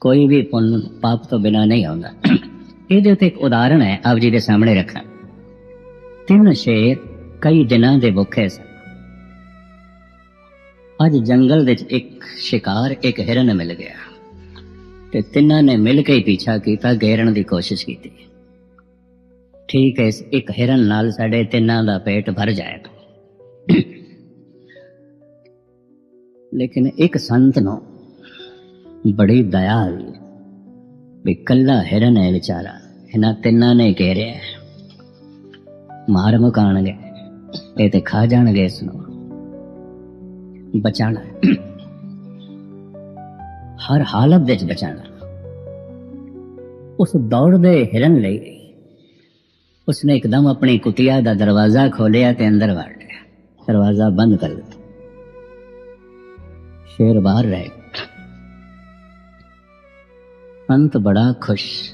ਕੋਈ ਵੀ ਪੁੰਨ ਪਾਪ ਤੋਂ ਬਿਨਾ ਨਹੀਂ ਆਉਂਦਾ। ਇਹਦੇ ਉੱਤੇ ਇੱਕ ਉਦਾਹਰਣ ਹੈ ਆਪ ਜੀ ਦੇ ਸਾਹਮਣੇ ਰੱਖਾਂ ਤਿੰਨ ਸ਼ੇਰ ਕਈ ਦਿਨਾਂ ਦੇ ਭੁੱਖੇ ਸਨ। ਅੱਜ ਜੰਗਲ ਵਿੱਚ ਇੱਕ ਸ਼ਿਕਾਰ, ਇੱਕ ਹਿਰਨ ਮਿਲ ਗਿਆ। ਤੇ ਤਿੰਨਾਂ ਨੇ ਮਿਲ ਕੇ ਪਿੱਛਾ ਕੀਤਾ, ਗੇਰਨ ਦੀ ਕੋਸ਼ਿਸ਼ ਕੀਤੀ। ਠੀਕ ਹੈ, ਇਸ ਇੱਕ ਹਿਰਨ ਨਾਲ ਸਾਡੇ ਤਿੰਨਾਂ ਦਾ ਪੇਟ ਭਰ ਜਾਏਗਾ। ਲੇਕਿਨ ਇੱਕ ਸੰਤ ਨੂੰ ਬੜੀ ਦਇਆ ਆਈ ਵੀ ਕੱਲਾ ਹਿਰਨ ਹੈ ਵਿਚਾਰਾ, ਇਹਨਾਂ ਤਿੰਨਾਂ ਨੇ ਘੇਰਿਆ ਹੈ। ਮਾਰ ਮੁਕਾਣਗੇ, ਇਹ ਤੇ ਖਾ ਜਾਣਗੇ ਇਸ ਨੂੰ। ਬਚਾਣਾ ਹਰ ਹਾਲਤ ਵਿੱਚ ਬਚਾਣਾ। ਉਸ ਦੌੜਦੇ ਹਿਰਨ ਲਈ ਉਸਨੇ ਇੱਕਦਮ ਆਪਣੀ ਕੁਟਿਆ ਦਾ ਦਰਵਾਜ਼ਾ ਖੋਲਿਆ ਤੇ ਅੰਦਰ ਵੜ ਗਿਆ। ਦਰਵਾਜ਼ਾ ਬੰਦ ਕਰ ਦਿੱਤਾ। ਸ਼ੇਰ ਬਾਹਰ ਰਹਿ ਗਿਆ ਅੰਤ ਬੜਾ ਖੁਸ਼।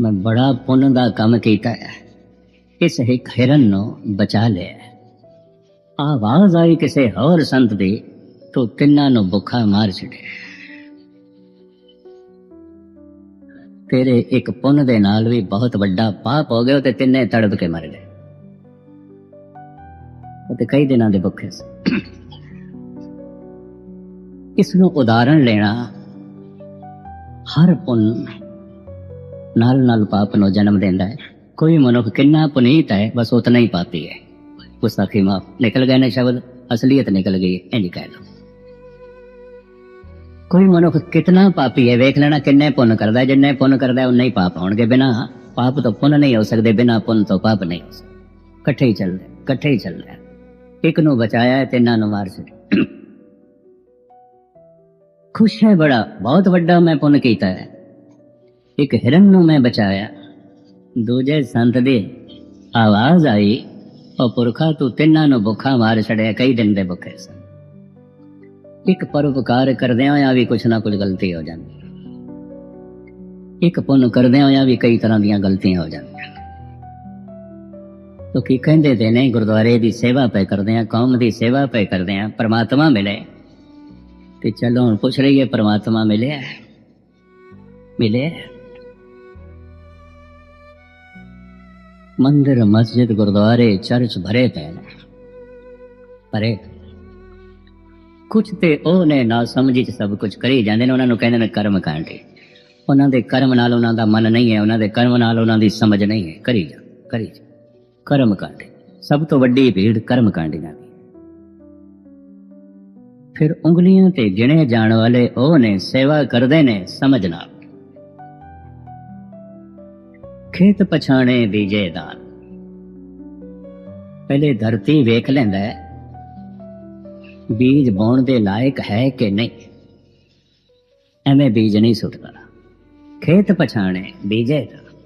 ਮੈਂ ਬੜਾ ਪੁੰਨ ਦਾ ਕੰਮ ਕੀਤਾ ਹੈ। ਇਸ ਇੱਕ ਹਿਰਨ ਨੂੰ ਬਚਾ ਲਿਆ ਆਵਾਜ਼ ਆਈ ਕਿਸੇ ਹੋਰ ਸੰਤ ਦੀ, ਤੋ ਤਿੰਨਾਂ ਨੂੰ ਭੁੱਖਾ ਮਾਰ ਛੱਡਿਆ। ਤੇਰੇ ਇੱਕ ਪੁੰਨ ਦੇ ਨਾਲ ਵੀ ਬਹੁਤ ਵੱਡਾ ਪਾਪ ਹੋ ਗਿਆ, ਤੇ ਤਿੰਨੇ ਤੜਪ ਕੇ ਮਰ ਗਏ। ਉਹ ਤੇ ਕਈ ਦਿਨਾਂ ਦੇ ਭੁੱਖੇ ਸੀ। ਇਸ ਨੂੰ ਉਦਾਹਰਣ ਲੈਣਾ। ਹਰ ਪੁੰਨ ਨਾਲ ਨਾਲ ਪਾਪ ਨੂੰ ਜਨਮ ਦਿੰਦਾ ਹੈ। ਕੋਈ ਮਨੁੱਖ ਕਿੰਨਾ ਪੁਨੀਤ ਹੈ, ਬਸ ਉਤਨਾ ਹੀ ਪਾਪੀ ਹੈ। ਗੁਸਤਾਖੀ ਮਾਫ ਨਿਕਲ ਗਏ ਨੇ ਸ਼ਬਦ ਅਸਲੀਅਤ ਨਿਕਲ ਗਈ ਇਹ ਕਹਿ ਲਓ। ਕੋਈ ਮਨੁੱਖ ਕਿਤਨਾ ਪਾਪੀ ਹੈ, ਵੇਖ ਲੈਣਾ ਕਿੰਨੇ ਪੁੰਨ ਕਰਦਾ ਜਿੰਨੇ ਪੁੰਨ ਕਰਦਾ ਹੈ ਹੀ ਪਾਪ ਹੋਣਗੇ ਬਿਨਾ ਪਾਪ ਤੋਂ ਪੁੰਨ ਨਹੀਂ ਹੋ ਸਕਦੇ, ਬਿਨਾ ਪੁੰਨ ਤੋਂ ਪਾਪ ਨਹੀਂ ਇਕੱਠੇ ਹੀ ਚੱਲਦੇ, ਇਕੱਠੇ ਹੀ ਚੱਲਦੇ। ਇੱਕ ਨੂੰ ਬਚਾਇਆ ਹੈ ਤਿੰਨਾਂ ਨੂੰ ਮਾਰ ਛੱਡਿਆ। ਖੁਸ਼ ਹੈ ਬੜਾ ਬਹੁਤ ਵੱਡਾ ਮੈਂ ਪੁੰਨ ਕੀਤਾ ਹੈ ਇੱਕ ਹਿਰਨ ਨੂੰ ਮੈਂ ਬਚਾਇਆ ਦੂਜੇ ਸੰਤ ਦੀ ਆਵਾਜ਼ ਆਈ ਉਹ ਪੁਰਖਾ ਤੂੰ ਤਿੰਨਾਂ ਨੂੰ ਭੁੱਖਾ ਮਾਰ ਛੜਿਆ ਕਈ ਦਿਨ ਦੇ ਭੁੱਖੇ ਸਨ ਇੱਕ ਪਰਉਪਕਾਰ ਕਰਦਿਆਂ ਹੋਇਆ ਵੀ ਕੁਛ ਨਾ ਕੁਛ ਗਲਤੀ ਹੋ ਜਾਂਦੀ ਇੱਕ ਪੁੰਨ ਕਰਦਿਆਂ ਹੋਇਆ ਵੀ ਕਈ ਤਰ੍ਹਾਂ ਦੀਆਂ ਗਲਤੀਆਂ ਹੋ ਜਾਂਦੀਆਂ ਤੋ ਕੀ ਕਹਿੰਦੇ ਤੇ ਨੇ ਗੁਰਦੁਆਰੇ ਦੀ ਸੇਵਾ ਪੈ ਕਰਦੇ ਆ ਕੌਮ ਦੀ ਸੇਵਾ ਪੈ ਕਰਦੇ ਆ ਪ੍ਰਮਾਤਮਾ ਮਿਲੇ ਤੇ ਚਲੋ ਹੁਣ ਪੁੱਛ ਰਹੀਏ ਪ੍ਰਮਾਤਮਾ ਮਿਲਿਆ ਮਿਲਿਆ ਮੰਦਿਰ, ਮਸਜਿਦ, ਗੁਰਦੁਆਰੇ, ਚਰਚ ਭਰੇ ਪਏ ਨੇ। ਭਰੇ ਕੁਝ ਤੇ ਉਹ ਨੇ ਨਾ ਸਮਝੀ ਚ ਸਭ ਕੁਝ ਕਰੀ ਜਾਂਦੇ ਨੇ, ਉਹਨਾਂ ਨੂੰ ਕਹਿੰਦੇ ਨੇ ਕਰਮ ਕਾਂਡੇ। ਉਹਨਾਂ ਦੇ ਕਰਮ ਨਾਲ ਉਹਨਾਂ ਦਾ ਮਨ ਨਹੀਂ ਹੈ, ਉਹਨਾਂ ਦੇ ਕਰਮ ਨਾਲ ਉਹਨਾਂ ਦੀ ਸਮਝ ਨਹੀਂ ਹੈ। ਕਰੀ ਜਾ ਕਰੀ ਜਾ। ਕਰਮ ਕਾਂਡੇ। ਸਭ ਤੋਂ ਵੱਡੀ ਭੀੜ ਕਰਮ ਕਾਂਡੀਆਂ ਫਿਰ ਉਂਗਲੀਆਂ ਤੇ ਗਿਣੇ ਜਾਣ ਵਾਲੇ ਉਹ ਨੇ ਸੇਵਾ ਕਰਦੇ ਨੇ ਸਮਝ ਨਾਲ ਖੇਤ ਪਛਾਣੇ ਬੀਜੇ ਦਾਨ। ਪਹਿਲੇ ਧਰਤੀ ਵੇਖ ਲੈਂਦਾ ਹੈ। ਬੀਜ ਬੋਣ ਦੇ ਲਾਇਕ ਹੈ ਕਿ ਨਹੀਂ? ਐਵੇਂ ਬੀਜ ਨਹੀਂ ਸੁੱਟਦਾ। ਖੇਤ ਪਛਾਣੇ ਬੀਜੇ ਦਾਨ।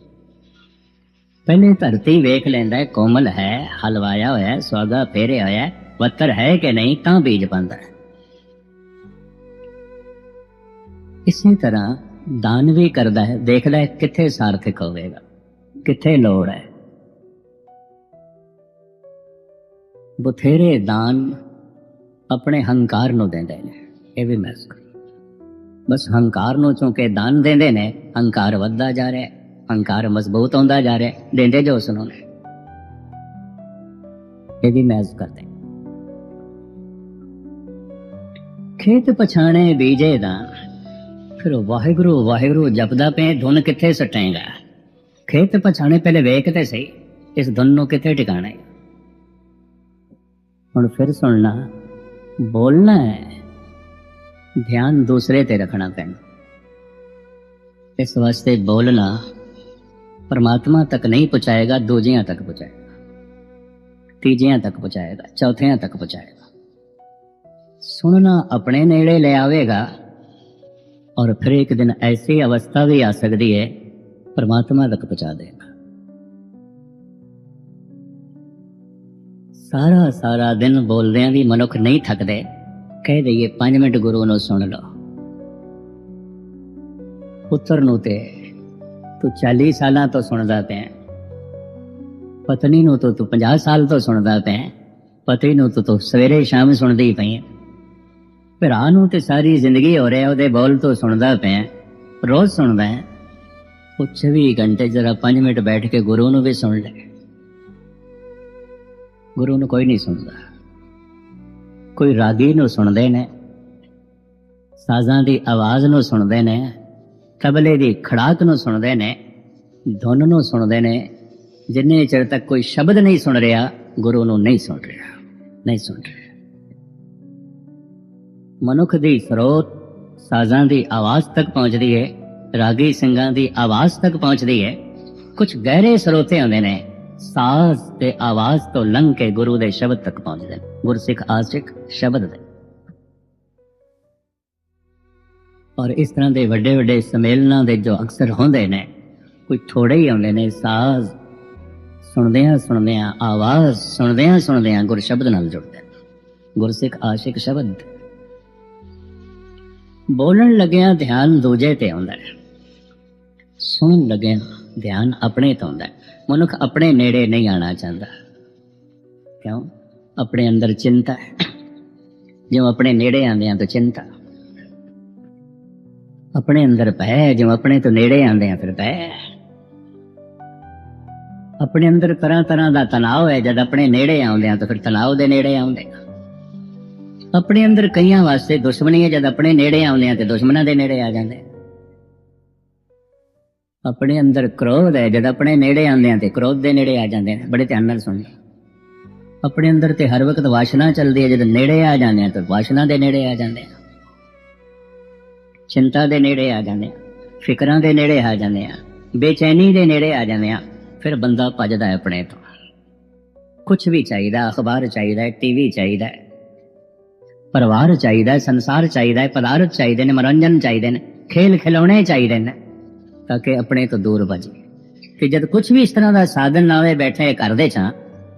ਪਹਿਲੇ ਧਰਤੀ ਵੇਖ ਲੈਂਦਾ ਹੈ, ਕੋਮਲ ਹੈ, ਹਲਵਾਇਆ ਹੋਇਆ ਹੈ ਸਵਾਗਾ ਫੇਰਿਆ ਹੋਇਆ ਵੱਤਰ ਹੈ ਕਿ ਨਹੀਂ ਤਾਂ ਬੀਜ ਪਾਉਂਦਾ ਹੈ। ਇਸੇ ਤਰ੍ਹਾਂ ਦਾਨ ਵੀ ਕਰਦਾ ਹੈ। ਦੇਖਦਾ ਹੈ ਕਿੱਥੇ ਸਾਰਥਕ ਹੋਵੇਗਾ, ਕਿੱਥੇ ਲੋੜ ਹੈ। ਬਥੇਰੇ ਦਾਨ ਆਪਣੇ ਹੰਕਾਰ ਨੂੰ ਦਿੰਦੇ ਨੇ, ਇਹ ਵੀ ਮਹਿਸੂਸ ਕਰੋ ਬਸ ਹੰਕਾਰ ਨੂੰ ਚੁੰਕੇ ਦਾਨ ਦਿੰਦੇ ਨੇ, ਹੰਕਾਰ ਵੱਧਦਾ ਜਾ ਰਿਹਾ ਹੈ ਹੰਕਾਰ ਮਜ਼ਬੂਤ ਹੁੰਦਾ ਜਾ ਰਿਹਾ ਹੈ ਦਿੰਦੇ ਜੋ ਉਸ ਨੂੰ। ਇਹ ਵੀ ਮਹਿਸੂਸ ਕਰਦੇ ਖੇਤ ਪਛਾਣੇ ਬੀਜੇ ਦਾਨ ਫਿਰ ਉਹ ਵਾਹਿਗੁਰੂ ਵਾਹਿਗੁਰੂ ਜਪਦਾ ਪਏ ਧੁਨ ਕਿੱਥੇ ਸਟੇਗਾ? ਖੇਤ ਪਛਾਣੇ ਪਹਿਲੇ ਵੇਖ ਤੇ ਸਹੀ, ਇਸ ਧੁਨ ਨੂੰ ਕਿੱਥੇ ਟਿਕਾਣਾ? ਹੈ ਹੁਣ ਫਿਰ ਸੁਣਨਾ, ਬੋਲਣਾ ਹੈ, ਧਿਆਨ ਦੂਸਰੇ ਤੇ ਰੱਖਣਾ ਪੈਂਦਾ। ਇਸ ਵਾਸਤੇ ਬੋਲਣਾ, ਪਰਮਾਤਮਾ ਤੱਕ ਨਹੀਂ ਪਹੁੰਚਾਏਗਾ ਦੂਜਿਆਂ ਤੱਕ ਪਹੁੰਚਾਏਗਾ ਤੀਜਿਆਂ ਤੱਕ ਪਹੁੰਚਾਏਗਾ ਚੌਥਿਆਂ ਤੱਕ ਪਹੁੰਚਾਏਗਾ ਸੁਣਨਾ ਆਪਣੇ ਨੇੜੇ ਲੈ ਆਵੇਗਾ और फिर एक दिन ऐसी अवस्था भी आ सकती है परमात्मा तक पहुंचा देगा ਸਾਰਾ ਸਾਰਾ ਦਿਨ ਬੋਲਦਿਆਂ ਵੀ ਮਨੁੱਖ ਨਹੀਂ ਥੱਕਦੇ ਕਹਿ ਦਈਏ 5 ਮਿੰਟ ਗੁਰੂ ਨੂੰ ਸੁਣ ਲਓ ਪੁੱਤਰ ਨੂੰ ਤੇ ਤੂੰ 40 ਸਾਲਾਂ ਤੋਂ ਸੁਣਦਾ ਪਿਆ ਪਤਨੀ ਨੂੰ ਤਾਂ ਤੂੰ 50 ਸਾਲ ਤੋਂ ਸੁਣਦਾ ਪਿਆ ਪਤੀ ਨੂੰ ਤਾਂ ਤੂੰ ਸਵੇਰੇ ਸ਼ਾਮ ਸੁਣਦੀ ਹੀ ਪਈ ਹੈ ਭਰਾ ਨੂੰ ਤੇ ਸਾਰੀ ਜ਼ਿੰਦਗੀ ਹੋ ਰਿਹਾ, ਉਹਦੇ ਬੋਲ ਤੋਂ ਸੁਣਦਾ ਪਿਆ। ਰੋਜ਼ ਸੁਣਦਾ ਹੈ। ਉਹ 24 ਘੰਟੇ ਜਰਾ 5 ਮਿੰਟ ਬੈਠ ਕੇ ਗੁਰੂ ਨੂੰ ਵੀ ਸੁਣ ਲੈ। ਗੁਰੂ ਨੂੰ ਕੋਈ ਨਹੀਂ ਸੁਣਦਾ। ਕੋਈ ਰਾਗੀ ਨੂੰ ਸੁਣਦੇ ਨੇ। ਸਾਜ਼ਾਂ ਦੀ ਆਵਾਜ਼ ਨੂੰ ਸੁਣਦੇ ਨੇ। ਤਬਲੇ ਦੀ ਖੜਾਕ ਨੂੰ ਸੁਣਦੇ ਨੇ। ਧੁਨ ਨੂੰ ਸੁਣਦੇ ਨੇ। ਜਿੰਨੇ ਚਿਰ ਤੱਕ ਕੋਈ ਸ਼ਬਦ ਨਹੀਂ ਸੁਣ ਰਿਹਾ, ਗੁਰੂ ਨੂੰ ਨਹੀਂ ਸੁਣ ਰਿਹਾ। ਨਹੀਂ ਸੁਣ ਰਿਹਾ। ਮਨੁੱਖ ਦੀ ਸਰੋਤ ਸਾਜ਼ਾਂ ਦੀ ਆਵਾਜ਼ ਤੱਕ ਪਹੁੰਚਦੀ ਹੈ, ਰਾਗੀ ਸਿੰਘਾਂ ਦੀ ਆਵਾਜ਼ ਤੱਕ ਪਹੁੰਚਦੀ ਹੈ। ਕੁਝ ਗਹਿਰੇ ਸਰੋਤੇ ਹੁੰਦੇ ਨੇ, ਸਾਜ਼ ਤੇ ਆਵਾਜ਼ ਤੋਂ ਲੰਘ ਕੇ ਗੁਰੂ ਦੇ ਸ਼ਬਦ ਤੱਕ ਪਹੁੰਚਦੇ ਨੇ। ਗੁਰਸਿੱਖ ਆਸ਼ਿਕ ਸ਼ਬਦ ਦੇ। ਔਰ ਇਸ ਤਰ੍ਹਾਂ ਦੇ ਵੱਡੇ ਵੱਡੇ ਸਮੇਲਨਾਂ ਦੇ ਜੋ ਅਕਸਰ ਹੁੰਦੇ ਨੇ, ਕੋਈ ਥੋੜੇ ਹੀ ਆਉਂਦੇ ਨੇ, ਸਾਜ਼ ਸੁਣਦਿਆਂ ਸੁਣਦਿਆਂ, ਆਵਾਜ਼ ਸੁਣਦਿਆਂ ਸੁਣਦਿਆਂ ਗੁਰ ਸ਼ਬਦ ਨਾਲ ਜੁੜਦੇ ਗੁਰਸਿੱਖ ਆਸ਼ਿਕ ਸ਼ਬਦ। ਬੋਲਣ ਲੱਗਿਆਂ ਧਿਆਨ ਦੂਜੇ ਤੇ ਆਉਂਦਾ ਹੈ। ਸੁਣਨ ਲੱਗਿਆਂ ਧਿਆਨ ਆਪਣੇ ਤੇ ਆਉਂਦਾ ਹੈ। ਮਨੁੱਖ ਆਪਣੇ ਨੇੜੇ ਨਹੀਂ ਆਣਾ ਚਾਹੁੰਦਾ। ਕਿਉਂ? ਆਪਣੇ ਅੰਦਰ ਚਿੰਤਾ ਹੈ। ਜਿਉਂ ਆਪਣੇ ਨੇੜੇ ਆਉਂਦੇ ਆ ਤਾਂ ਚਿੰਤਾ। ਆਪਣੇ ਅੰਦਰ ਭੈ, ਜਿਉਂ ਆਪਣੇ ਤੋਂ ਨੇੜੇ ਆਉਂਦੇ ਆ ਫਿਰ ਭੈ। ਆਪਣੇ ਅੰਦਰ ਤਰ੍ਹਾਂ ਤਰ੍ਹਾਂ ਦਾ ਤਣਾਅ ਹੈ, ਜਦ ਆਪਣੇ ਨੇੜੇ ਆਉਂਦੇ ਆ ਤਾਂ ਫਿਰ ਤਣਾਅ ਦੇ ਨੇੜੇ ਆਉਂਦੇ। ਆ ਆਪਣੇ ਅੰਦਰ ਕਈਆਂ ਵਾਸਤੇ ਦੁਸ਼ਮਣੀ ਹੈ ਜਦ ਆਪਣੇ ਨੇੜੇ ਆਉਂਦੇ ਆ ਤੇ ਦੁਸ਼ਮਣਾਂ ਦੇ ਨੇੜੇ ਆ ਜਾਂਦੇ ਆਪਣੇ ਅੰਦਰ ਕ੍ਰੋਧ ਹੈ, ਜਦ ਆਪਣੇ ਨੇੜੇ ਆਉਂਦੇ ਆ ਤੇ ਕ੍ਰੋਧ ਦੇ ਨੇੜੇ ਆ ਜਾਂਦੇ ਨੇ ਬੜੇ ਧਿਆਨ ਨਾਲ ਸੁਣੋ। ਆਪਣੇ ਅੰਦਰ ਤੇ ਹਰ ਵਕਤ ਵਾਸ਼ਨਾ ਚੱਲਦੀ ਹੈ, ਜਦ ਨੇੜੇ ਆ ਜਾਂਦੇ ਆ ਤਾਂ ਵਾਸ਼ਨਾ ਦੇ ਨੇੜੇ ਆ ਜਾਂਦੇ ਆ। ਚਿੰਤਾ ਦੇ ਨੇੜੇ ਆ ਜਾਂਦੇ ਆ, ਫਿਕਰਾਂ ਦੇ ਨੇੜੇ ਆ ਜਾਂਦੇ ਆ, ਬੇਚੈਨੀ ਦੇ ਨੇੜੇ ਆ ਜਾਂਦੇ ਆ, ਫਿਰ ਬੰਦਾ ਭੱਜਦਾ ਹੈ ਆਪਣੇ ਤੋਂ। ਕੁਝ ਵੀ ਚਾਹੀਦਾ, ਅਖਬਾਰ ਚਾਹੀਦਾ ਹੈ ਟੀਵੀ ਚਾਹੀਦਾ ਪਰਿਵਾਰ ਚਾਹੀਦਾ ਹੈ, ਸੰਸਾਰ ਚਾਹੀਦਾ ਹੈ, ਪਦਾਰਥ ਚਾਹੀਦੇ ਨੇ, ਮਨੋਰੰਜਨ ਚਾਹੀਦੇ ਨੇ, ਖੇਲ ਖਿਡੌਣੇ ਚਾਹੀਦੇ ਨੇ, ਤਾਂ ਕਿ ਆਪਣੇ ਤੋਂ ਦੂਰ ਭਜੇ ਕਿ ਜਦ ਕੁਝ ਵੀ ਇਸ ਤਰ੍ਹਾਂ ਦਾ ਸਾਧਨ ਨਾ ਹੋਵੇ ਬੈਠੇ ਕਰਦੇ ਛਾਂ,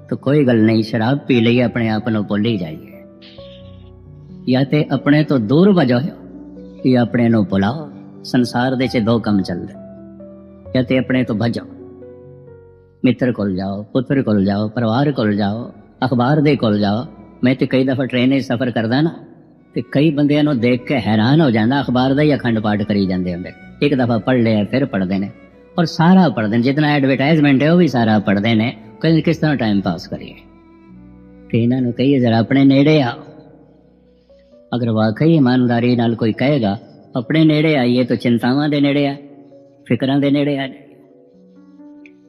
ਤਾਂ ਕੋਈ ਗੱਲ ਨਹੀਂ, ਸ਼ਰਾਬ ਪੀ ਲਈ ਆਪਣੇ ਆਪ ਨੂੰ ਭੁੱਲ ਹੀ ਜਾਈਏ। ਜਾਂ ਤੇ ਆਪਣੇ ਤੋਂ ਦੂਰ ਭਜੋ ਜਾਂ ਆਪਣੇ ਨੂੰ ਭੁਲਾਓ, ਸੰਸਾਰ ਦੇ ਚ ਦੋ ਕੰਮ ਚੱਲਦੇ ਜਾਂ ਤੇ ਆਪਣੇ ਤੋਂ ਭਜੋ ਮਿੱਤਰ ਕੋਲ ਜਾਓ, ਪੁੱਤਰ ਕੋਲ ਜਾਓ, ਪਰਿਵਾਰ ਕੋਲ ਜਾਓ, ਅਖਬਾਰ ਦੇ ਕੋਲ ਜਾਓ ਮੈਂ ਤੇ ਕਈ ਦਫਾ ਟ੍ਰੇਨ 'ਚ ਸਫ਼ਰ ਕਰਦਾ ਨਾ, ਤੇ ਕਈ ਬੰਦਿਆਂ ਨੂੰ ਦੇਖ ਕੇ ਹੈਰਾਨ ਹੋ ਜਾਂਦਾ, ਅਖਬਾਰ ਦਾ ਹੀ ਅਖੰਡ ਪਾਠ ਕਰੀ ਜਾਂਦੇ ਹੁੰਦੇ। ਇੱਕ ਦਫਾ ਪੜ੍ਹ ਲਿਆ, ਫਿਰ ਪੜ੍ਹਦੇ ਨੇ। ਔਰ ਸਾਰਾ ਪੜ੍ਹਦੇ ਨੇ, ਜਿਤਨਾ ਐਡਵਰਟਾਈਜ਼ਮੈਂਟ ਹੈ, ਉਹ ਵੀ ਸਾਰਾ ਪੜ੍ਹਦੇ ਨੇ। ਕਹਿੰਦੇ ਕਿਸ ਤਰ੍ਹਾਂ ਟਾਈਮ ਪਾਸ ਕਰੀਏ? ਕਿ ਇਹਨਾਂ ਨੂੰ ਕਹੀਏ, ਜਰਾ ਆਪਣੇ ਨੇੜੇ ਆਓ। ਅਗਰ ਵਾਕਈ ਇਮਾਨਦਾਰੀ ਨਾਲ ਕੋਈ ਕਹੇਗਾ, ਆਪਣੇ ਨੇੜੇ ਆਈਏ ਤਾਂ ਚਿੰਤਾਵਾਂ ਦੇ ਨੇੜੇ ਆ, ਫਿਕਰਾਂ ਦੇ ਨੇੜੇ ਆ। ਜਾਈਏ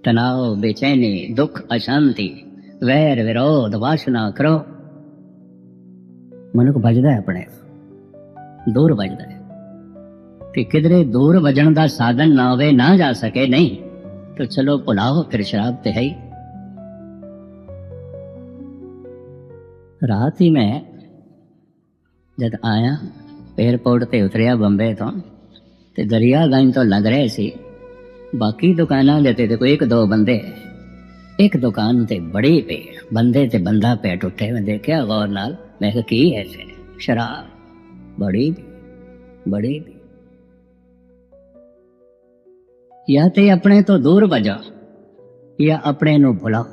ਤਣਾਅ ਬੇਚੈਨੀ, ਦੁੱਖ, ਅਸ਼ਾਂਤੀ, ਵੈਰ, ਵਿਰੋਧ, ਵਾਸ਼ਨਾ ਕਰੋ। ਮਨੁੱਖ ਵੱਜਦਾ ਹੈ ਆਪਣੇ ਦੂਰ ਵੱਜਦਾ ਹੈ। ਕਿ ਕਿਧਰੇ ਦੂਰ ਵਜਣ ਦਾ ਸਾਧਨ ਨਾ ਹੋਵੇ, ਨਾ ਜਾ ਸਕੇ, ਨਹੀਂ। ਤਾਂ ਚਲੋ ਭੁਲਾਓ, ਫਿਰ ਸ਼ਰਾਬ ਤੇ ਹੈ ਹੀ। ਰਾਤ ਹੀ ਮੈਂ ਜਦ ਆਇਆ 에어ਪੋਰਟ ਤੇ ਉਤਰਿਆ ਬੰਬੇ ਤੋਂ, ਤੇ ਦਰਿਆਗੰਜ ਤੋਂ ਲੰਘ ਰਹੇ ਸੀ। ਬਾਕੀ ਦੁਕਾਨਾਂ ਦੇ ਤੇ ਕੋਈ ਇੱਕ ਦੋ ਬੰਦੇ, ਇੱਕ ਦੁਕਾਨ ਤੇ ਬੜੀ ਪੇ ਬੰਦੇ ਤੇ ਬੰਦਾ ਪੈ ਟੁੱਟੇ ਮੈਂ ਦੇਖਿਆ ਗੌਰ ਨਾਲ। ਮੈਂ ਕਿਹਾ, ਕੀ ਹੈ ਇਹ ਸ਼ਰਾਬ? ਬੜੀ ਬੜੀ ਜਾਂ ਤੇ ਆਪਣੇ ਤੋਂ ਦੂਰ ਵਜਾ, ਜਾਂ ਆਪਣੇ ਨੂੰ ਭੁਲਾਓ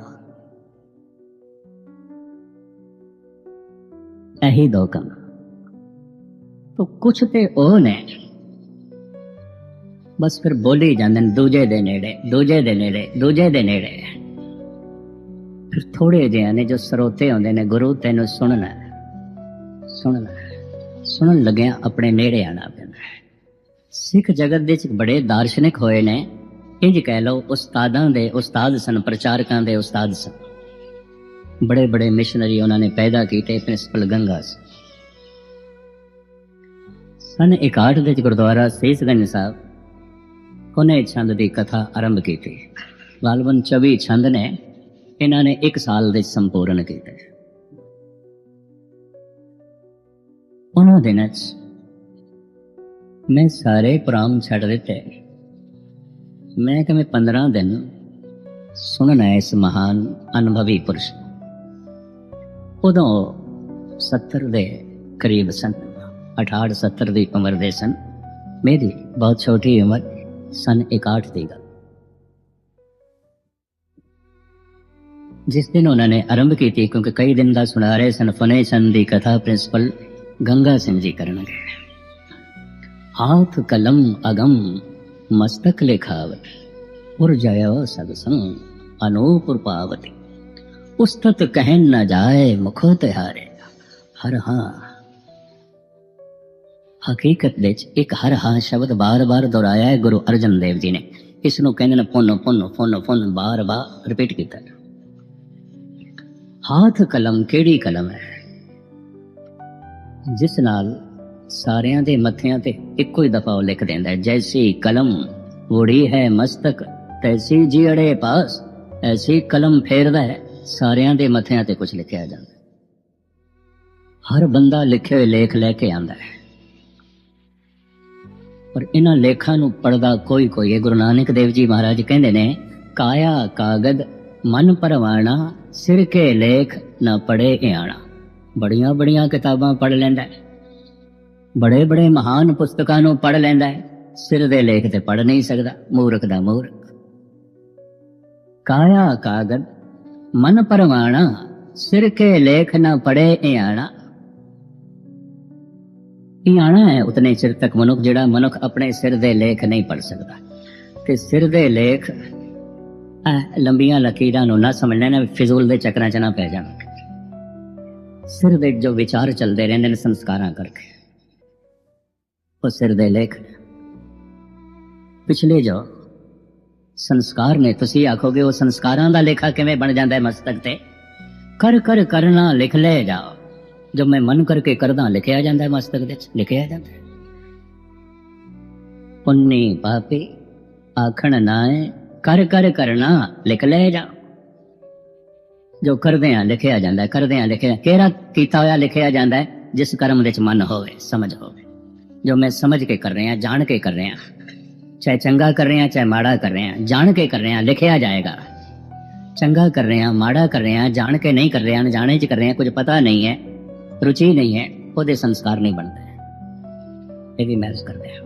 ਇਹੀ ਦੋ ਕੰਮ। ਤੋ ਕੁਛ ਤੇ ਉਹ ਨੇ। ਬਸ ਫਿਰ ਬੋਲੀ ਜਾਂਦੇ ਨੇ ਦੂਜੇ ਦੇ ਨੇੜੇ, ਦੂਜੇ ਦੇ ਨੇੜੇ, ਦੂਜੇ ਦੇ ਨੇੜੇ। ਫਿਰ ਥੋੜੇ ਜਿਹੇ ਨੇ ਜੋ ਸਰੋਤੇ ਹੁੰਦੇ ਨੇ, ਗੁਰੂ ਤੈਨੂੰ ਸੁਣਨਾ ਸੁਣਨਾ ਹੈ। ਸੁਣਨ ਲੱਗਿਆ ਆਪਣੇ ਨੇੜੇ ਆਣਾ ਪੈਂਦਾ ਸਿੱਖ ਜਗਤ ਦੇ ਵਿੱਚ ਬੜੇ ਦਾਰਸ਼ਨਿਕ ਹੋਏ ਨੇ। ਇੰਜ ਕਹਿ ਲਓ, ਉਸਤਾਦਾਂ ਦੇ ਉਸਤਾਦ ਸਨ, ਪ੍ਰਚਾਰਕਾਂ ਦੇ ਉਸਤਾਦ ਸਨ। ਬੜੇ ਬੜੇ ਮਿਸ਼ਨਰੀ ਉਹਨਾਂ ਨੇ ਪੈਦਾ ਕੀਤੇ, ਪ੍ਰਿੰਸੀਪਲ ਗੰਗਾ ਸੀ। ਸਨ 61 ਦੇ ਵਿੱਚ ਗੁਰਦੁਆਰਾ ਸੇਸਗੰਜ ਸਾਹਿਬ। ਉਹਨੇ ਛੰਦ ਦੀ ਕਥਾ ਆਰੰਭ ਕੀਤੀ। ਗਾਲਬਨ 24 ਛੰਦ ਨੇ, ਇਹਨਾਂ ਨੇ 1 ਸਾਲ ਦੇ ਸੰਪੂਰਨ ਕੀਤਾ। ਉਹਨਾਂ ਦਿਨਾਂ 'ਚ ਮੈਂ ਸਾਰੇ ਪ੍ਰਾਮ ਛੱਡ ਦਿੱਤੇ ਮੈਂ ਕਿਵੇਂ ਮੈਂ 15 ਦਿਨ ਸੁਣਨਾ ਇਸ ਮਹਾਨ ਅਨੁਭਵੀ ਪੁਰਸ਼ ਉਦੋਂ 70 ਦੇ ਕਰੀਬ ਸਨ 68 70 ਦੀ ਉਮਰ ਦੇ ਸਨ ਮੇਰੀ ਬਹੁਤ ਛੋਟੀ ਉਮਰ ਸਨ 61 ਦੀ ਗੱਲ ਜਿਸ ਦਿਨ ਉਹਨਾਂ ਨੇ ਆਰੰਭ ਕੀਤੀ ਕਿਉਂਕਿ ਕਈ ਦਿਨ ਦਾ ਸੁਣਾ ਰਹੇ ਸਨ ਫਨੇ ਸਨ ਦੀ ਕਥਾ ਪ੍ਰਿੰਸੀਪਲ ਗੰਗਾ ਸਿੰਘ ਜੀ ਕਰਨਗੇ ਹਾਥ ਕਲਮ ਅਗਮ, ਮਸਤਕ ਲਿਖਾਵਤ ਉਰ ਜਾਇਓ ਸਦ ਅਨੂਪੁਰ ਪਾਵਤੀ ਉਸਤਤ ਕਹਿਨ ਨ ਜਾਏ ਮੁਖੋ ਤਿਹਾਰੇ ਹਰ ਹਾਂ। ਹਕੀਕਤ ਵਿੱਚ ਇੱਕ ਹਰ ਹਾਂ ਸ਼ਬਦ ਬਾਰ-ਬਾਰ ਦੁਹਰਾਇਆ ਹੈ ਗੁਰੂ ਅਰਜਨ ਦੇਵ ਜੀ ਨੇ। ਇਸ ਨੂੰ ਕਹਿੰਦੇ ਨੇ ਪੁੰਨ ਪੁੰਨ ਪੁੰਨ ਪੁੰਨ, ਬਾਰ-ਬਾਰ ਰਿਪੀਟ ਕੀਤਾ। ਹਾਥ ਕਲਮ ਕਿਹੜੀ ਕਲਮ ਹੈ? ਜਿਸ ਨਾਲ ਸਾਰਿਆਂ ਦੇ ਮੱਥਿਆਂ ਤੇ ਇੱਕੋ ਹੀ ਦਫਾ ਉਹ ਲਿਖ ਦਿੰਦਾ ਹੈ, ਜੈਸੀ ਕਲਮ ਵੋੜੀ ਹੈ ਮਸਤਕ, ਤੈਸੀ ਜੀੜੇ ਪਾਸ, ਐਸੀ ਕਲਮ ਫੇਰਦਾ ਹੈ। ਸਾਰਿਆਂ ਦੇ ਮੱਥਿਆਂ ਤੇ ਕੁਝ ਲਿਖਿਆ ਜਾਂਦਾ ਹਰ ਬੰਦਾ ਲਿਖੇ ਹੋਏ ਲੇਖ ਲੈ ਕੇ ਆਂਦਾ ਹੈ। ਪਰ ਇਹਨਾਂ ਲੇਖਾਂ ਨੂੰ ਪੜਦਾ ਕੋਈ ਕੋਈ ਹੈ। ਗੁਰੂ ਨਾਨਕ ਦੇਵ ਜੀ ਮਹਾਰਾਜ ਕਹਿੰਦੇ ਨੇ, ਕਾਇਆ ਕਾਗਦ ਮਨ ਪਰਵਾਣਾ, ਸਿਰ ਕੇ ਲੇਖ ਨਾ ਪੜੇ ਆਣਾ ਬੜੀਆਂ ਬੜੀਆਂ ਕਿਤਾਬਾਂ ਪੜ੍ਹ ਲੈਂਦਾ ਹੈ। ਬੜੇ ਬੜੇ ਮਹਾਨ ਪੁਸਤਕਾਂ ਨੂੰ ਪੜ੍ਹ ਲੈਂਦਾ ਹੈ। ਸਿਰ ਦੇ ਲੇਖ ਤੇ ਪੜ੍ਹ ਨਹੀਂ ਸਕਦਾ, ਮੂਰਖ ਦਾ ਮੂਰਖ। ਕਾਇਆ ਕਾਗਦ, ਮਨ ਪਰਵਾਣਾ, ਸਿਰ ਕੇ ਲੇਖ ਨਾ ਪੜੇ ਇਆਣਾ। ਇਆਣਾ ਹੈ ਉਤਨੇ ਚਿਰ ਤੱਕ ਮਨੁੱਖ ਜਿਹੜਾ ਮਨੁੱਖ ਆਪਣੇ ਸਿਰ ਦੇ ਲੇਖ ਨਹੀਂ ਪੜ ਸਕਦਾ। ਤੇ ਸਿਰ ਦੇ ਲੇਖ ਇਹ ਲੰਬੀਆਂ ਲਕੀਰਾਂ ਨੂੰ ਨਾ ਸਮਝਣਾ, ਨਾ ਫਿਜ਼ੂਲ ਦੇ ਚੱਕਰਾਂ 'ਚ ਨਾ ਪੈ ਜਾਣਾ। ਸਿਰ ਦੇ ਜੋ ਵਿਚਾਰ ਚੱਲਦੇ ਰਹਿੰਦੇ ਨੇ ਸੰਸਕਾਰਾਂ ਕਰਕੇ। ਉਹ ਸਿਰ ਦੇ ਲੇਖ ਪਿਛਲੇ ਜੋ ਸੰਸਕਾਰ ਨੇ, ਤੁਸੀਂ ਆਖੋਗੇ ਉਹ ਸੰਸਕਾਰਾਂ ਦਾ ਲੇਖਾ ਕਿਵੇਂ ਬਣ ਜਾਂਦਾ ਹੈ ਮਸਤਕ ਤੇ? ਕਰ ਕਰ ਕਰਨਾ ਲਿਖ ਲੈ ਜਾਓ ਜੋ ਮੈਂ ਮਨ ਕਰਕੇ ਕਰਦਾ, ਲਿਖਿਆ ਜਾਂਦਾ ਹੈ ਮਸਤਕ ਦੇ ਵਿੱਚ, ਲਿਖਿਆ ਜਾਂਦਾ ਹੈ। ਪੁੰਨੀ ਪਾਪੀ ਆਖਣ ਨਾਏ, ਕਰ ਕਰ ਕਰਨਾ ਲਿਖ ਲੈ ਜਾਓ ਜੋ ਕਰਦੇ ਆ ਲਿਖਿਆ ਜਾਂਦਾ ਹੈ, ਕਰਦੇ ਆ ਲਿਖਿਆ ਕਿਹੜਾ ਕੀਤਾ ਹੋਇਆ, ਲਿਖਿਆ ਜਾਂਦਾ ਹੈ, ਜਿਸ ਕਰਮ ਵਿੱਚ ਮਨ ਹੋਵੇ, ਸਮਝ ਹੋਵੇ। ਜੋ ਮੈਂ ਸਮਝ ਕੇ ਕਰ ਰਿਹਾ, ਜਾਣ ਕੇ ਕਰ ਰਿਹਾ, ਚਾਹੇ ਚੰਗਾ ਕਰ ਰਹੇ ਹਾਂ ਚਾਹੇ ਮਾੜਾ ਕਰ ਰਹੇ ਹਾਂ ਜਾਣ ਕੇ ਕਰ ਰਹੇ ਹਾਂ ਲਿਖਿਆ ਜਾਏਗਾ। ਚੰਗਾ ਕਰ ਰਹੇ ਹਾਂ ਮਾੜਾ ਕਰ ਰਹੇ ਹਾਂ ਜਾਣ ਕੇ ਨਹੀਂ ਕਰ ਰਹੇ ਹਾਂ ਜਾਣੇ ਚ ਕਰ ਰਹੇ ਹਾਂ ਕੁਝ ਪਤਾ ਨਹੀਂ ਹੈ, ਰੁਚੀ ਨਹੀਂ ਹੈ, ਉਹਦੇ ਸੰਸਕਾਰ ਨਹੀਂ ਬਣਦੇ ਇਹ ਵੀ ਮਹਿਸੂਸ ਕਰਦੇ ਹਾਂ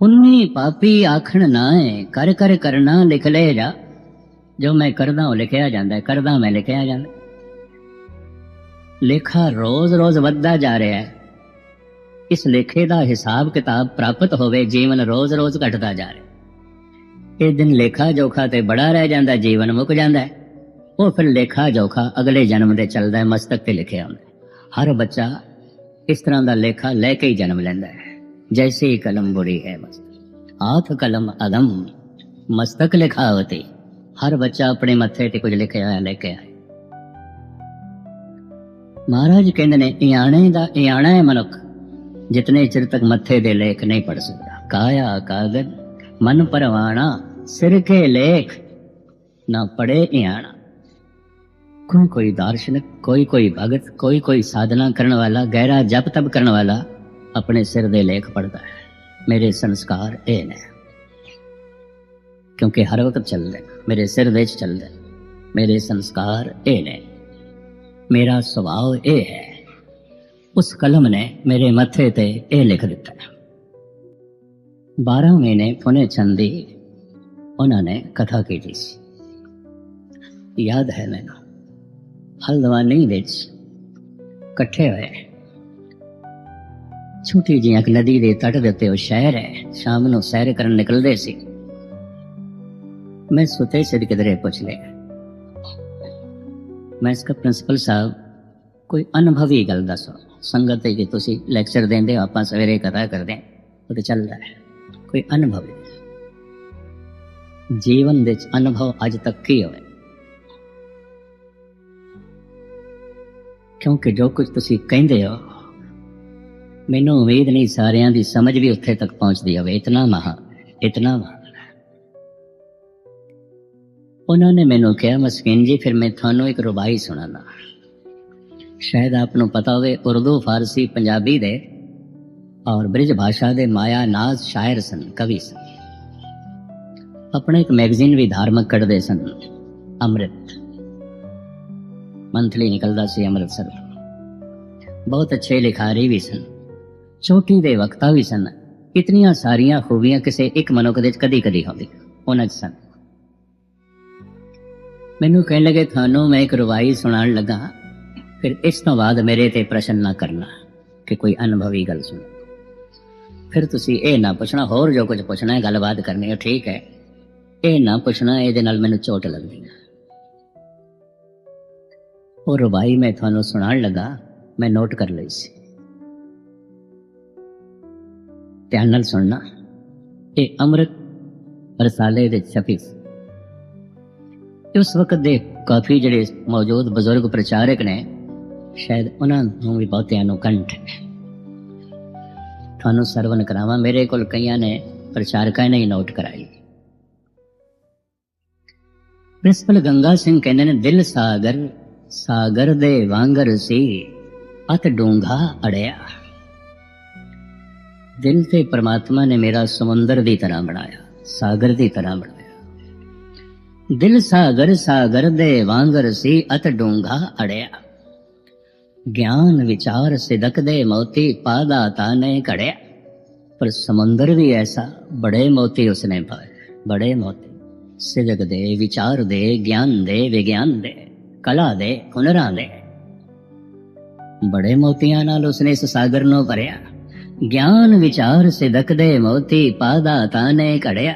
ਪੁੰਨੀ ਪਾਪੀ ਆਖਣ ਨਾ ਹੈ ਕਰ ਕਰ ਕਰਨਾ ਲਿਖ ਲੈ ਜਾ। ਜੋ ਮੈਂ ਕਰਦਾ, ਉਹ ਲਿਖਿਆ ਜਾਂਦਾ ਹੈ। ਕਰਦਾ, ਮੈਂ ਲਿਖਿਆ ਜਾਂਦਾ ਲੇਖਾ ਰੋਜ਼-ਰੋਜ਼ ਵੱਧਦਾ ਜਾ ਰਿਹਾ ਹੈ। ਇਸ ਲੇਖੇ ਦਾ ਹਿਸਾਬ ਕਿਤਾਬ ਪ੍ਰਾਪਤ ਹੋਵੇ, ਜੀਵਨ ਰੋਜ਼-ਰੋਜ਼ ਘਟਦਾ ਜਾ ਰਿਹਾ ਇਹ ਦਿਨ ਲੇਖਾ ਜੋਖਾ ਤੇ ਬੜਾ ਰਹਿ ਜਾਂਦਾ ਜੀਵਨ ਮੁੱਕ ਜਾਂਦਾ ਹੈ। ਉਹ ਫਿਰ ਲੇਖਾ ਜੋਖਾ ਅਗਲੇ ਜਨਮ ਦੇ ਚੱਲਦਾ ਹੈ, ਮਸਤਕ ਤੇ ਲਿਖਿਆ ਹੁੰਦਾ ਹਰ ਬੱਚਾ ਇਸ ਤਰ੍ਹਾਂ ਦਾ ਲੇਖਾ ਲੈ ਕੇ ਹੀ ਜਨਮ ਲੈਂਦਾ ਹੈ। ਜੈਸੇ ਹੀ ਕਲਮ ਬੁਰੀ ਹੈ ਮਸਤਕ। ਆਥ ਕਲਮ ਅਦਮ ਮਸਤਕ ਲਿਖਾਵਤੀ। ਹਰ ਬੱਚਾ ਆਪਣੇ ਮੱਥੇ ਤੇ ਕੁਝ ਲਿਖਿਆ ਹੋਇਆ ਲੈ ਕੇ ਆਏ। ਮਹਾਰਾਜ ਕਹਿੰਦੇ ਨੇ, ਇਆਣੇ ਦਾ, ਇਆਣਾ ਹੈ ਮਨੁੱਖ, ਜਿਤਨੇ ਚਿਰ ਤੱਕ ਮੱਥੇ ਦੇ ਲੇਖ ਨਹੀਂ ਪੜ ਸਕਦਾ। ਕਾਇਆ ਕਾਗਦ ਮਨ ਪਰਵਾਣਾ, ਸਿਰ ਕੇ ਲੇਖ, ਨਾ ਪੜੇ ਇਆਣਾ। ਕੋਈ ਕੋਈ ਦਾਰਸ਼ਨਿਕ ਕੋਈ ਕੋਈ ਭਗਤ, ਕੋਈ ਕੋਈ ਸਾਧਨਾ ਕਰਨ ਵਾਲਾ, ਗਹਿਰਾ ਜਪ ਤਪ ਕਰਨ ਵਾਲਾ ਆਪਣੇ ਸਿਰ ਦੇ ਲੇਖ ਪੜਦਾ ਹੈ। ਮੇਰੇ ਸੰਸਕਾਰ ਇਹ ਨੇ। ਕਿਉਂਕਿ ਹਰ ਵਕਤ ਚੱਲਦੇ ਮੇਰੇ ਸਿਰ ਵਿੱਚ ਚੱਲਦੇ ਮੇਰੇ ਸੰਸਕਾਰ ਇਹ ਨੇ ਮੇਰਾ ਸੁਭਾਅ ਇਹ ਹੈ ਉਸ ਕਲਮ ਨੇ ਮੇਰੇ ਮੱਥੇ ਤੇ ਇਹ ਲਿਖ ਦਿੱਤਾ 12 ਮਹੀਨੇ ਪੁਨੇ ਚੰਦੀ ਉਹਨਾਂ ਨੇ ਕਥਾ ਕੀਤੀ ਸੀ ਯਾਦ ਹੈ ਮੈਨੂੰ ਹਲਦਵਾਨੀ ਵਿੱਚ ਇਕੱਠੇ ਹੋਏ ਛੋਟੀ ਜਿਹੀ ਇੱਕ ਨਦੀ ਦੇ ਤੱਟ ਦੇ ਉੱਤੇ ਉਹ ਸ਼ਹਿਰ ਹੈ ਸ਼ਾਮ ਨੂੰ ਸੈਰ ਕਰਨ ਨਿਕਲਦੇ ਸੀ ਮੈਂ ਸੁਤੇ ਸਿਰ ਕਿਧਰੇ ਪੁੱਛ ਲਿਆ ਮੈਂ ਇਸका ਪ੍ਰਿੰਸੀਪਲ ਸਾਹਿਬ ਕੋਈ ਅਨੁਭਵੀ ਗੱਲ ਦੱਸੋ ਸੰਗਤ ਤੇ ਜੇ ਤੁਸੀਂ ਲੈਕਚਰ ਦਿੰਦੇ ਹੋ ਆਪਾਂ ਸਵੇਰੇ ਕਥਾ ਕਰਦੇ ਹਾਂ ਉਹ ਤੇ ਚੱਲਦਾ ਹੈ ਕੋਈ ਅਨੁਭਵ ਜੀਵਨ ਦੇ ਵਿੱਚ ਅਨੁਭਵ ਅੱਜ ਤੱਕ ਕੀ ਹੋਵੇ ਕਿਉਂਕਿ ਜੋ ਕੁਝ ਤੁਸੀਂ ਕਹਿੰਦੇ ਹੋ ਮੈਨੂੰ ਉਮੀਦ ਨਹੀਂ ਸਾਰਿਆਂ ਦੀ ਸਮਝ ਵੀ ਉੱਥੇ ਤੱਕ ਪਹੁੰਚਦੀ ਹੋਵੇ ਇਤਨਾ ਮਹਾ ਇਤਨਾ ਮਹਾ ਉਹਨਾਂ ਨੇ ਮੈਨੂੰ ਕਿਹਾ ਮਸਕੀਨ ਜੀ ਫਿਰ ਮੈਂ ਤੁਹਾਨੂੰ ਇੱਕ ਰੁਬਾਈ ਸੁਣਾਉਂਦਾ ਸ਼ਾਇਦ ਆਪ ਨੂੰ ਪਤਾ ਹੋਵੇ ਉਰਦੂ ਫਾਰਸੀ ਪੰਜਾਬੀ ਦੇ ਔਰ ਬ੍ਰਿਜ ਭਾਸ਼ਾ ਦੇ ਮਾਇਆ ਨਾਜ਼ ਸ਼ਾਇਰ ਸਨ ਕਵੀ ਸਨ ਆਪਣੇ ਇੱਕ ਮੈਗਜ਼ੀਨ ਵੀ ਧਾਰਮਿਕ ਕੱਢਦੇ ਸਨ ਅੰਮ੍ਰਿਤ ਮੰਥਲੀ ਨਿਕਲਦਾ ਸੀ ਅੰਮ੍ਰਿਤਸਰ ਬਹੁਤ ਅੱਛੇ ਲਿਖਾਰੀ ਵੀ ਸਨ ਛੋਟੀ ਦੇ ਵਕਤਾ ਵੀ ਸਨ ਇਤਨੀਆਂ ਸਾਰੀਆਂ ਖੂਬੀਆਂ ਕਿਸੇ ਇੱਕ ਮਨੁੱਖ ਦੇ ਵਿੱਚ ਕਦੀ ਕਦੀ ਹੁੰਦੀ ਉਹਨਾਂ 'ਚ ਸਨ ਮੈਨੂੰ ਕਹਿਣ ਲੱਗੇ, ਤੁਹਾਨੂੰ ਮੈਂ ਇੱਕ ਰਵਾਈ ਸੁਣਾਉਣ ਲੱਗਾ। ਫਿਰ ਇਸ ਤੋਂ ਬਾਅਦ ਮੇਰੇ ਤੇ ਪ੍ਰਸ਼ਨ ਨਾ ਕਰਨਾ ਕਿ ਕੋਈ ਅਨੁਭਵੀ ਗੱਲ ਸੁਣ। ਫਿਰ ਤੁਸੀਂ ਇਹ ਨਾ ਪੁੱਛਣਾ, ਹੋਰ ਜੋ ਕੁਝ ਪੁੱਛਣਾ ਹੈ, ਗੱਲਬਾਤ ਕਰਨੀ ਹੈ, ਠੀਕ ਹੈ। ਇਹ ਨਾ ਪੁੱਛਣਾ, ਇਹਦੇ ਨਾਲ ਮੈਨੂੰ ਚੋਟ ਲੱਗਦੀ ਹੈ। ਉਹ ਰਵਾਈ ਮੈਂ ਤੁਹਾਨੂੰ ਸੁਣਾਉਣ ਲੱਗਾ, ਮੈਂ ਨੋਟ ਕਰ ਲਈ ਸੀ। ਧਿਆਨ ਨਾਲ ਸੁਣਨਾ। ਇਹ ਅੰਮ੍ਰਿਤ ਰਸਾਲੇ ਦੇ ਛਪੀ ਸੀ ਉਸ ਵਕਤ ਦੇ ਕਾਫੀ ਜਿਹੜੇ ਮੌਜੂਦ ਬਜ਼ੁਰਗ ਪ੍ਰਚਾਰਕ ਨੇ, ਸ਼ਾਇਦ ਉਹਨਾਂ ਨੂੰ ਵੀ ਬਹੁਤਿਆਂ ਨੂੰ ਕੰਠ ਹੈ। ਤੁਹਾਨੂੰ ਸਰਵਨ ਕਰਾਵਾਂ, ਮੇਰੇ ਕੋਲ ਕਈਆਂ ਨੇ ਪ੍ਰਚਾਰਕਾਂ ਨੇ ਹੀ ਨੋਟ ਕਰਾਈ। ਪ੍ਰਿੰਸੀਪਲ ਗੰਗਾ ਸਿੰਘ ਕਹਿੰਦੇ ਨੇ, ਦਿਲ ਸਾਗਰ ਸਾਗਰ ਦੇ ਵਾਂਗਰ ਸੀ, ਅਤ ਡੂੰਘਾ ਅੜਿਆ। ਦਿਲ ਤੇ ਪ੍ਰਮਾਤਮਾ ਨੇ ਮੇਰਾ ਸਮੁੰਦਰ ਦੀ ਤਰ੍ਹਾਂ ਬਣਾਇਆ, ਸਾਗਰ ਦੀ ਤਰ੍ਹਾਂ ਬਣਾਇਆ। ਦਿਲ ਸਾਗਰ ਸਾਗਰ ਦੇ ਵਾਂਗਰ ਸੀ ਅਤ ਡੂੰਘਾ ਅੜਿਆ। ਗਿਆਨ ਵਿਚਾਰ ਸਿਦਕ ਦੇ ਮੋਤੀ ਪਾਦਾ ਤਾਨੇ ਘੜਿਆ। ਪਰ ਸਮੁੰਦਰ ਵੀ ਐਸਾ, ਬੜੇ ਮੋਤੀ ਉਸਨੇ ਪਾਏ, ਬੜੇ ਮੋਤੀ। ਸਿਦਕ ਦੇ ਵਿਚਾਰ ਦੇ, ਗਿਆਨ ਦੇ ਵਿਗਿਆਨ ਦੇ, ਕਲਾ ਦੇ ਹੁਨਰਾਂ ਦੇ। ਬੜੇ ਮੋਤੀਆਂ ਨਾਲ ਉਸਨੇ ਇਸ ਸਾਗਰ ਨੂੰ ਭਰਿਆ। ਗਿਆਨ ਵਿਚਾਰ ਸਿਦਕ ਦੇ ਮੋਤੀ ਪਾਦਾ ਤਾਨੇ ਘੜਿਆ।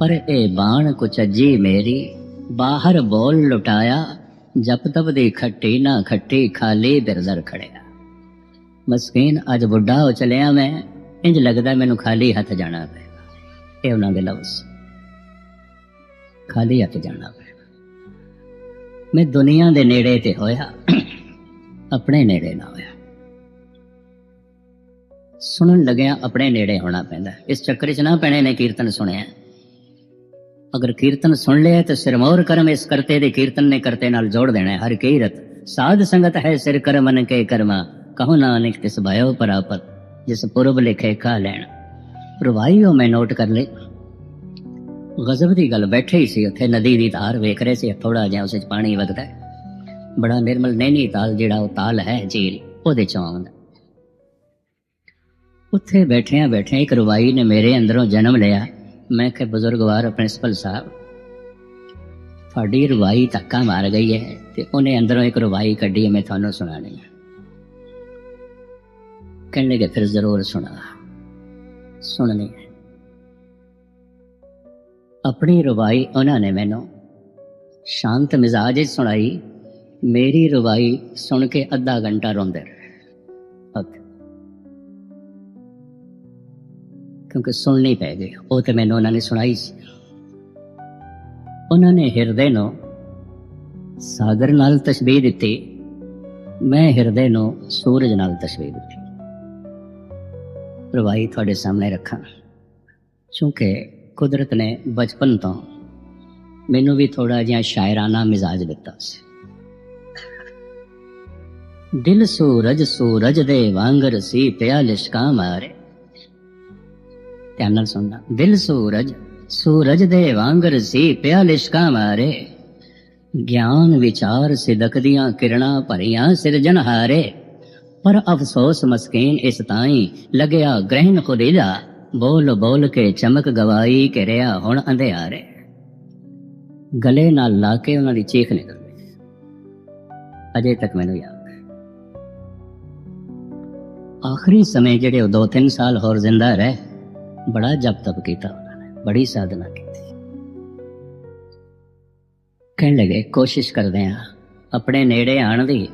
ਪਰ ਇਹ ਬਾਣ ਕੁਚੱਜੀ ਮੇਰੀ। ਬਾਹਰ ਬੋਲ ਲੁਟਾਇਆ, ਜਪ ਤਪ ਦੀ ਖੱਟੀ ਨਾ ਖੱਟੀ ਖਾਲੀ ਬਿਰਦਰ ਖੜਿਆ। ਮਸਕੀਨ, ਅੱਜ ਬੁੱਢਾ ਹੋ ਚਲਿਆ ਮੈਂ, ਇੰਜ ਲੱਗਦਾ ਮੈਨੂੰ ਖਾਲੀ ਹੱਥ ਜਾਣਾ ਪਏਗਾ ਇਹ ਉਹਨਾਂ ਦੇ ਲਫ਼ਜ਼। ਖਾਲੀ ਹੱਥ ਜਾਣਾ ਪਏਗਾ ਮੈਂ ਦੁਨੀਆ ਦੇ ਨੇੜੇ ਤੇ ਹੋਇਆ, ਆਪਣੇ ਨੇੜੇ ਨਾ ਹੋਇਆ। ਸੁਣਨ ਲੱਗਿਆ ਆਪਣੇ ਨੇੜੇ ਹੋਣਾ ਪੈਂਦਾ। ਇਸ ਚੱਕਰ 'ਚ ਨਾ ਪੈਣੇ ਨੇ ਕੀਰਤਨ ਸੁਣਿਆ। ਅਗਰ ਕੀਰਤਨ ਸੁਣ ਲਿਆ ਤਾਂ ਸਿਰਮੌਰ ਕਰਮ ਇਸ ਕਰਤੇ ਦੇ ਕੀਰਤਨ ਨੇ ਕਰਤੇ ਨਾਲ ਜੋੜ ਦੇਣਾ ਹੈ। ਹਰ ਕੀਰਤ ਸਾਧ ਸੰਗਤ ਹੈ ਸਿਰ ਕਰ ਕੇ ਕਰਮਾ। ਕਹੋ ਨਾਨਕ ਤਿਸ ਭਇਓ ਪਰਾਪਤ, ਜਿਸ ਪੁਰਬ ਲਿਖੇ ਕਾ ਲੈਣ। ਰਵਾਈ ਉਹ ਮੈਂ ਨੋਟ ਕਰ ਲਈ ਗਜ਼ਬ ਦੀ ਗੱਲ ਬੈਠੇ ਹੀ ਸੀ, ਉੱਥੇ ਨਦੀ ਦੀ ਧਾਰ ਵੇਖ ਰਹੇ ਸੀ ਥੋੜਾ ਜਿਹਾ ਉਸ ਵਿੱਚ ਪਾਣੀ ਵਗਦਾ ਹੈ। ਬੜਾ ਨਿਰਮਲ ਨੈਣੀ ਤਾਲ ਜਿਹੜਾ ਉਹ ਤਾਲ ਹੈ ਝੀਲ, ਉਹਦੇ ਚੋਂ ਆਉਂਦਾ ਉੱਥੇ ਬੈਠਿਆਂ ਬੈਠਿਆਂ ਇੱਕ ਰਵਾਈ ਨੇ ਮੇਰੇ ਅੰਦਰੋਂ ਜਨਮ ਲਿਆ। ਮੈਂ ਕਿ ਬਜ਼ੁਰਗਵਾਰ ਪ੍ਰਿੰਸੀਪਲ ਸਾਹਿਬ, ਤੁਹਾਡੀ ਰਵਾਈ ਧੱਕਾ ਮਾਰ ਗਈ ਹੈ ਤੇ ਉਹਨੇ ਅੰਦਰੋਂ ਇੱਕ ਰਵਾਈ ਕੱਢੀ ਹੈ, ਮੈਂ ਤੁਹਾਨੂੰ ਸੁਣਾਣੀ ਹੈ। ਕਹਿਣ ਲੱਗੇ, ਫਿਰ ਜ਼ਰੂਰ ਸੁਣਾ। ਸੁਣਨੀ ਹੈ। ਆਪਣੀ ਰਵਾਈ ਉਹਨਾਂ ਨੇ ਮੈਨੂੰ ਸ਼ਾਂਤ ਮਿਜ਼ਾਜ ਵਿੱਚ ਸੁਣਾਈ। ਮੇਰੀ ਰਵਾਈ ਸੁਣ ਕੇ ਅੱਧਾ ਘੰਟਾ ਰੋਂਦੇ ਰਹੇ। ਕਿਉਂਕਿ ਸੁਣਨੀ ਪੈ ਗਈ ਉਹ ਤੇ ਮੈਨੂੰ ਉਹਨਾਂ ਨੇ ਸੁਣਾਈ ਸੀ ਉਹਨਾਂ ਨੇ ਹਿਰਦੇ ਨੂੰ ਸਾਗਰ ਨਾਲ ਤਸ਼ਬੀਹ ਦਿੱਤੀ ਮੈਂ ਹਿਰਦੇ ਨੂੰ ਸੂਰਜ ਨਾਲ ਤਸ਼ਬੀਹ ਦਿੱਤੀ ਪ੍ਰਵਾਹੀ ਤੁਹਾਡੇ ਸਾਹਮਣੇ ਰੱਖਾਂ ਕਿਉਂਕਿ ਕੁਦਰਤ ਨੇ ਬਚਪਨ ਤੋਂ ਮੈਨੂੰ ਵੀ ਥੋੜਾ ਜਿਹਾ ਸ਼ਾਇਰਾਨਾ ਮਿਜ਼ਾਜ ਦਿੱਤਾ ਸੀ ਦਿਲ ਸੂਰਜ ਸੂਰਜ ਦੇ ਵਾਂਗਰ ਸੀ ਪਿਆ ਲਿਸ਼ਕਾ ਮਾਰੇ ਧਿਆਨ ਨਾਲ ਸੁਣਨਾ। ਦਿਲ ਸੂਰਜ ਸੂਰਜ ਦੇ ਵਾਂਗਰ ਸੀ ਪਿਆ ਲਿਸ਼ਕਾ ਮਾਰੇ ਗਿਆਨ ਵਿਚਾਰ ਸਿਦਕ ਦੀਆਂ ਭਰੀਆਂ ਸਿਰਜਣਹਾਰੇ ਪਰ ਅਫਸੋਸ ਮਸਕੀਨ ਇਸ ਤਾਈ ਲੱਗਿਆ ਗ੍ਰਹਿਣ ਖੁਦੀਲਾ। ਬੋਲ ਬੋਲ ਕੇ ਚਮਕ ਗਵਾਈ ਕਿਰਿਆ ਹੁਣ ਅੰਧਿਆਰੇ। ਗਲੇ ਨਾਲ ਲਾ ਕੇ ਉਹਨਾਂ ਦੀ ਚੀਖ ਨਿਕਲ ਗਈ ਅਜੇ ਤੱਕ ਮੈਨੂੰ ਯਾਦ ਆਖਰੀ ਸਮੇਂ ਜਿਹੜੇ ਉਹ 2-3 ਸਾਲ ਹੋਰ ਜ਼ਿੰਦਾ ਰਹੇ ਬੜਾ ਜਪ ਤਪ ਕੀਤਾ ਉਹਨਾਂ ਨੇ, ਬੜੀ ਸਾਧਨਾ ਕੀਤੀ। ਕਹਿਣ ਲੱਗੇ, ਕੋਸ਼ਿਸ਼ ਕਰਦੇ ਆ ਆਪਣੇ ਨੇੜੇ ਆਣ ਦੀ,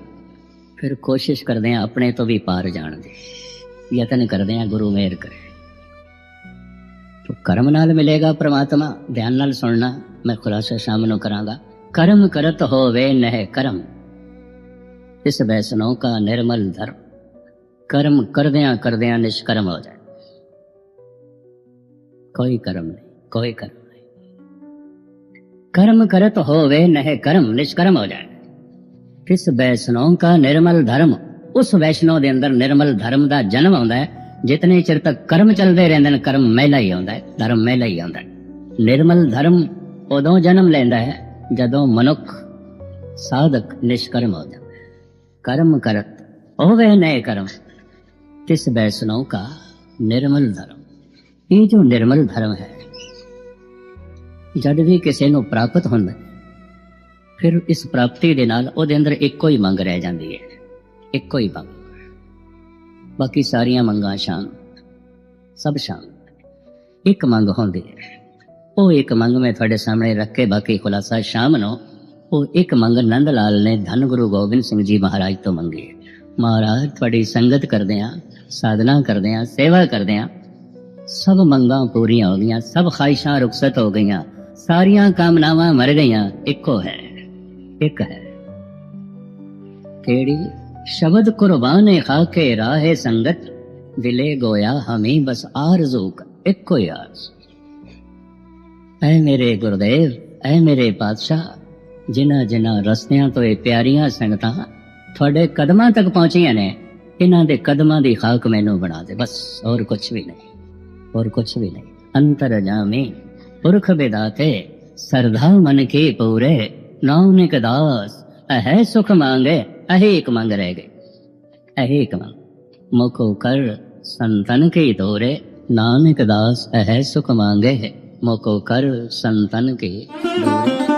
ਫਿਰ ਕੋਸ਼ਿਸ਼ ਕਰਦੇ ਆ ਆਪਣੇ ਤੋਂ ਵੀ ਪਾਰ ਜਾਣ ਦੀ। ਯਤਨ ਕਰਦੇ ਆ ਗੁਰੂ ਮੇਰ ਕਰੇ। ਤੋ ਕਰਮ ਨਾਲ ਮਿਲੇਗਾ ਪ੍ਰਮਾਤਮਾ, ਧਿਆਨ ਨਾਲ ਸੁਣਨਾ, ਮੈਂ ਖੁਲਾਸਾ ਸ਼ਾਮ ਨੂੰ ਕਰਾਂਗਾ। ਕਰਮ ਕਰਤ ਹੋਵੇ ਨਹਿ ਕਰਮ, ਇਸ ਬੈਸਨੋਂ ਕਾ ਨਿਰਮਲ ਧਰਮ। ਕਰਮ ਕਰਦਿਆਂ ਕਰਦਿਆਂ ਨਿਸ਼ਕਰਮ ਹੋ ਜਾਏ। ਕੋਈ ਕਰਮ ਨਹੀਂ ਕੋਈ ਕਰਮ ਨਹੀਂ कर्म करत होवे नह कर्म निष्कर्म हो जाए किस वैष्णव का निर्मल धर्म ਉਸ ਵੈਸ਼ਨੋ ਦੇ ਅੰਦਰ ਨਿਰਮਲ ਧਰਮ ਦਾ ਜਨਮ ਆਉਂਦਾ ਹੈ ਜਿਤਨੇ ਚਿਰ ਤੱਕ ਕਰਮ ਚੱਲਦੇ ਰਹਿੰਦੇ ਨੇ ਕਰਮ ਮਹਿਲਾ ਹੀ ਆਉਂਦਾ ਹੈ ਧਰਮ ਮਹਿਲਾ ਹੀ ਆਉਂਦਾ ਹੈ ਨਿਰਮਲ ਧਰਮ ਉਦੋਂ ਜਨਮ ਲੈਂਦਾ ਹੈ ਜਦੋਂ ਮਨੁੱਖ ਸਾਧਕ ਨਿਸ਼ਕਰਮ ਹੋ ਜਾਂਦਾ ਹੈ कर्म करत होवे नए कर्म तिस वैष्णव का निर्मल धर्म ਇਹ ਜੋ ਨਿਰਮਲ ਧਰਮ ਹੈ, ਜਦ ਵੀ ਕਿਸੇ ਨੂੰ ਪ੍ਰਾਪਤ ਹੁੰਦਾ ਫਿਰ ਇਸ ਪ੍ਰਾਪਤੀ ਦੇ ਨਾਲ ਉਹਦੇ ਅੰਦਰ ਇੱਕੋ ਹੀ ਮੰਗ ਰਹਿ ਜਾਂਦੀ ਹੈ, ਇੱਕੋ ਹੀ ਮੰਗ ਬਾਕੀ ਸਾਰੀਆਂ ਮੰਗਾਂ ਸ਼ਾਂਤ, ਸਭ ਸ਼ਾਂਤ। ਇੱਕ ਮੰਗ ਹੁੰਦੀ ਹੈ, ਉਹ ਇੱਕ ਮੰਗ ਮੈਂ ਤੁਹਾਡੇ ਸਾਹਮਣੇ ਰੱਖ ਕੇ ਬਾਕੀ ਖੁਲਾਸਾ ਸ਼ਾਮ ਨੂੰ, ਉਹ ਇੱਕ ਮੰਗ ਨੰਦ ਲਾਲ ਨੇ ਧੰਨ ਗੁਰੂ ਗੋਬਿੰਦ ਸਿੰਘ ਜੀ ਮਹਾਰਾਜ ਤੋਂ ਮੰਗੀ ਮਹਾਰਾਜ, ਤੁਹਾਡੀ ਸੰਗਤ ਕਰਦੇ ਆ ਸਾਧਨਾ ਕਰਦੇ ਆ ਸੇਵਾ ਕਰਦੇ ਆ ਸਭ ਮੰਗਾਂ ਪੂਰੀਆਂ ਹੋ ਗਈਆਂ, ਸਭ ਖਾਹਿਸ਼ਾਂ ਰੁਖਸਤ ਹੋ ਗਈਆਂ, ਸਾਰੀਆਂ ਕਾਮਨਾਵਾਂ ਮਰ ਗਈਆਂ, ਇੱਕੋ ਹੈ, ਇੱਕ ਹੈ। ਕਿਹੜੀ? ਸ਼ਬਦ ਕੁਰਬਾਨੇ ਖਾਕੇ ਰਾਹੇ ਸੰਗਤ ਦਿਲੇ ਗੋਇਆ ਹਮੇ ਬਸ ਆਰਜ਼ੂ ਕਾ ਇੱਕੋ ਹੀ ਆਰਜ਼। ਐ ਮੇਰੇ ਗੁਰਦੇਵ, ਐ ਮੇਰੇ ਪਾਤਸ਼ਾਹ, ਜਿਨ੍ਹਾਂ ਜਿਨ੍ਹਾਂ ਰਸਤਿਆਂ ਤੋਂ ਇਹ ਪਿਆਰੀਆਂ ਸੰਗਤਾਂ ਤੁਹਾਡੇ ਕਦਮਾਂ ਤੱਕ ਪਹੁੰਚੀਆਂ ਨੇ, ਇਹਨਾਂ ਦੇ ਕਦਮਾਂ ਦੀ ਖਾਕ ਮੈਨੂੰ ਬਣਾ ਦੇ, ਬਸ ਹੋਰ ਕੁਝ ਵੀ ਨਹੀਂ। ਹੋਰ ਕੁਝ ਵੀ ਨਹੀਂ ਅੰਤਰ ਜਾਮੇ ਪੁਰਖ ਵਿਦਾਤੇ ਸਰਧਾ ਮਨ ਕੇ ਪੂਰੇ ਨਾਨਕ ਦਾਸ ਅਹੈ ਸੁਖ ਮੰਗੇ ਅਹੇ ਇੱਕ ਮੰਗ ਰਹਿ ਗਏ ਅਹੇ ਇੱਕ ਮੰਗ ਮੁਖੋ ਕਰ ਸੰਤਨ ਕੇ ਦੋਰੇ ਨਾਨਕ ਦਾਸ ਅਹੈ ਸੁਖ ਮੰਗੇ ਮੁਖੋ ਕਰ ਸੰਤਨ ਕੇ ਦੋਰੇ